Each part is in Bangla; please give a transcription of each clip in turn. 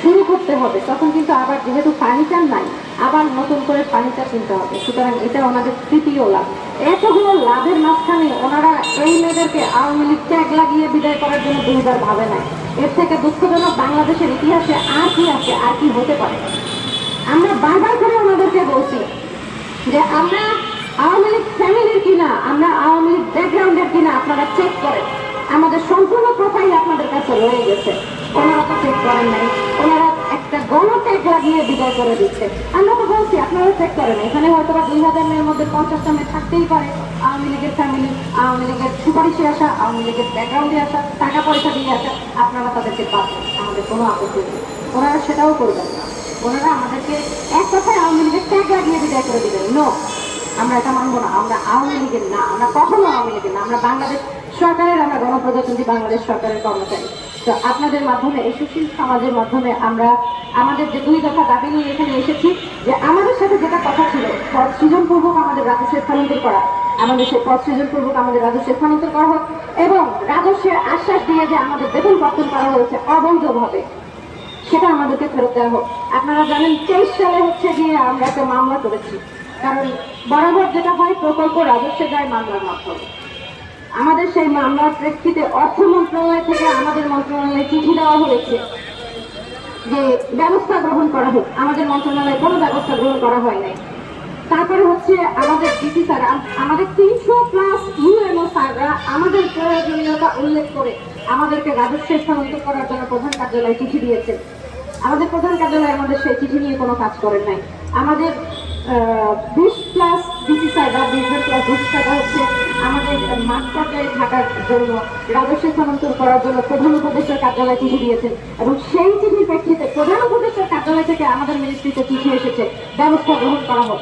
শুরু করতে হবে, তখন কিন্তু আবার যেহেতু ফার্নিচার নাই, আবার নতুন করে ফার্নিচার কিনতে হবে। সুতরাং এটা ওনাদের তৃতীয় লাভ। এতগুলো লাভের মাঝখানে ওনারা এই মেয়েদেরকে আওয়ামী লীগ ট্যাগ লাগিয়ে বিদায় করার জন্য দুইবার ভাবে নাই। এর থেকে দুঃখজনক বাংলাদেশের ইতিহাসে আর কি আছে, আর কি হতে পারে? আমরা বারবার করে ওনাদেরকে বলছি যে আমরা আওয়ামী লীগ ফ্যামিলির কিনা, আমরা আওয়ামী লীগ ব্যাকগ্রাউন্ডের কিনা আপনারা চেক করেন। আমাদের সম্পূর্ণ প্রোফাইল আপনাদের কাছে রয়ে গেছে। ওনারা তো চেক করেন নাই। ওনারা একটা গণত্যাগ লাগিয়ে বিদায় করে দিচ্ছে। আমরা তো বলছি, আপনারা চেক করেন এখানে হয়তো বা দুই হাজার মেয়ের মধ্যে পঞ্চাশটা মেয়ে থাকতেই পারে। আওয়ামী লীগের ফ্যামিলি আওয়ামী লীগের সুপারিশে আসা, আওয়ামী লীগের ব্যাকগ্রাউন্ডে আসা, টাকা পয়সা দিয়ে আসা, আপনারা তাদেরকে পাবেন আমাদের কোনো আপত্তি নেই। ওনারা সেটাও করবেন না। ওনারা আমাদেরকে এক কথায় আওয়ামী লীগের ট্যাগ লাগিয়ে বিদায় করে দিবেন। নো আমরা এটা মানবো না। আমরা আওয়ামী লীগের না। আমরা কখনো আওয়ামী লীগের না। আমরা বাংলাদেশ সরকারের, আমরা গণপ্রজাতন্ত্রী বাংলাদেশ সরকারের কর্মচারী। তো আপনাদের মাধ্যমে, এই সুশীল সমাজের মাধ্যমে আমরা আমাদের যে দুই দফা দাবি নিয়ে এখানে এসেছি, যে আমাদের সাথে যেটা কথা ছিল পদ সৃজনপূর্বক আমাদের রাজস্ব স্থানান্তর করা, আমাদের সেই পদ সৃজনপূর্বক আমাদের রাজস্ব স্থানান্তর করা হোক এবং রাজস্বের আশ্বাস দিয়ে যে আমাদের বেতন কর্তন করা হয়েছে অবৈধভাবে, সেটা আমাদেরকে ফেরত দেওয়া হোক। আপনারা জানেন, তেইশ সালে হচ্ছে গিয়ে আমরা একটা মামলা করেছি। কারণ বরাবর যেটা হয়, প্রকল্প রাজস্ব যায় মামলার মাধ্যমে। আমাদের সেই মামলার প্রেক্ষিতে অর্থ মন্ত্রণালয় থেকে আমাদের মন্ত্রণালয়ে চিঠি দেওয়া হয়েছে যে ব্যবস্থা গ্রহণ করা হোক। আমাদের মন্ত্রণালয়ে কোনো ব্যবস্থা গ্রহণ করা হয় নাই। তারপরে হচ্ছে আমাদের ডিসি স্যার আমাদের তিনশো প্লাস ইউএনও স্যাররা আমাদের প্রয়োজনীয়তা উল্লেখ করে আমাদেরকে রাজস্ব স্থানান্তর করার জন্য প্রধান কার্যালয়ে চিঠি দিয়েছে আমাদের প্রধান কার্যালয়ে আমাদের সেই চিঠি নিয়ে কোনো কাজ করেন নাই। আমাদের বিশ প্লাস ডিসি স্যাররা বিশ প্লাস ডিসি স্যাররা হচ্ছে মাঠ পর্যায়ে থাকার জন্য রাজস্ব স্থানান্তর করার জন্য প্রধান উপদেষ্টার কার্যালয়ে চিঠি দিয়েছেন। এবং সেই চিঠির প্রেক্ষিতে প্রধান উপদেষ্টার কার্যালয় থেকে আমাদের মিনিস্ট্রিতে চিঠি এসেছে, ব্যবস্থা গ্রহণ করা হোক।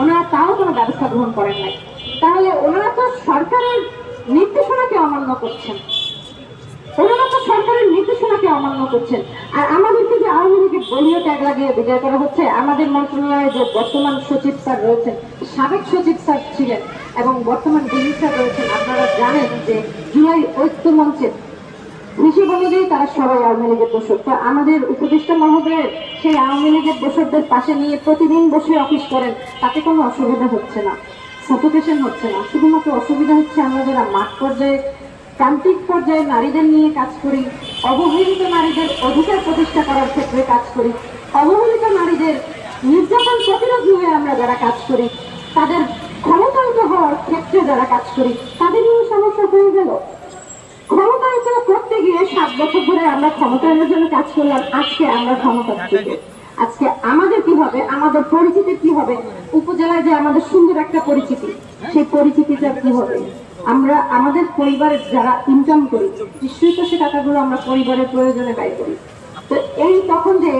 ওনারা তাও কোনো ব্যবস্থা গ্রহণ করেন নাই। তাহলে ওনারা তো সরকারের নির্দেশনাকে অমান্য করছেন। ওনারা তো সরকারের নির্দেশনাকে অমান্য করছেন। আর আমাদেরকে যে আওয়ামী লীগের দলীয় ট্যাগ লাগিয়ে বিদায় করা হচ্ছে, আমাদের মন্ত্রণালয়ে যে বর্তমান সচিব স্যার রয়েছেন, সাবেক সচিব স্যার ছিলেন এবং বর্তমান ডিজি স্যার রয়েছেন, আপনারা জানেন যে জুলাই ঐক্য মঞ্চের হিসেব অনুযায়ী তারা সবাই আওয়ামী লীগের দোষক তো আমাদের উপদেষ্টা মহোদয়ের সেই আওয়ামী লীগের দোষকদের পাশে নিয়ে প্রতিদিন বসে অফিস করেন, তাতে কোনো অসুবিধা হচ্ছে না সাফোকেশন হচ্ছে না। শুধুমাত্র অসুবিধা হচ্ছে আমরা যারা মাঠ পর্যায়ে, প্রান্তিক পর্যায়ে নারীদের নিয়ে কাজ করি, অবহেলিত নারীদের অধিকার প্রতিষ্ঠা করার ক্ষেত্রে কাজ করি, অবহেলিত নারীদের নির্যাতন প্রতিরোধ হয়ে আমরা যারা কাজ করি, তাদের ক্ষেত্রে যারা কাজ করি তাদের নিয়ে সমস্যা হয়ে গেল। ক্ষমতায়িত করতে গিয়ে সাত বছর ধরে আমরা ক্ষমতায়নের জন্য কাজ করলাম, আজকে আমরা ক্ষমতা আজকে আমাদের কি হবে? আমাদের পরিচিতি কি হবে? উপজেলায় যে আমাদের সুন্দর একটা পরিচিতি, সেই পরিচিতিটা কি হবে? আমরা, আমাদের পরিবারের যারা ইনকাম করি, নিশ্চয়ই তো সে টাকাগুলো আমরা পরিবারের প্রয়োজনে ব্যয় করি। তো এই তখন যে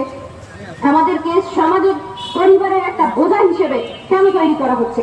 আমাদেরকে সমাজের পরিবারের একটা বোঝা হিসেবে কেন তৈরি করা হচ্ছে?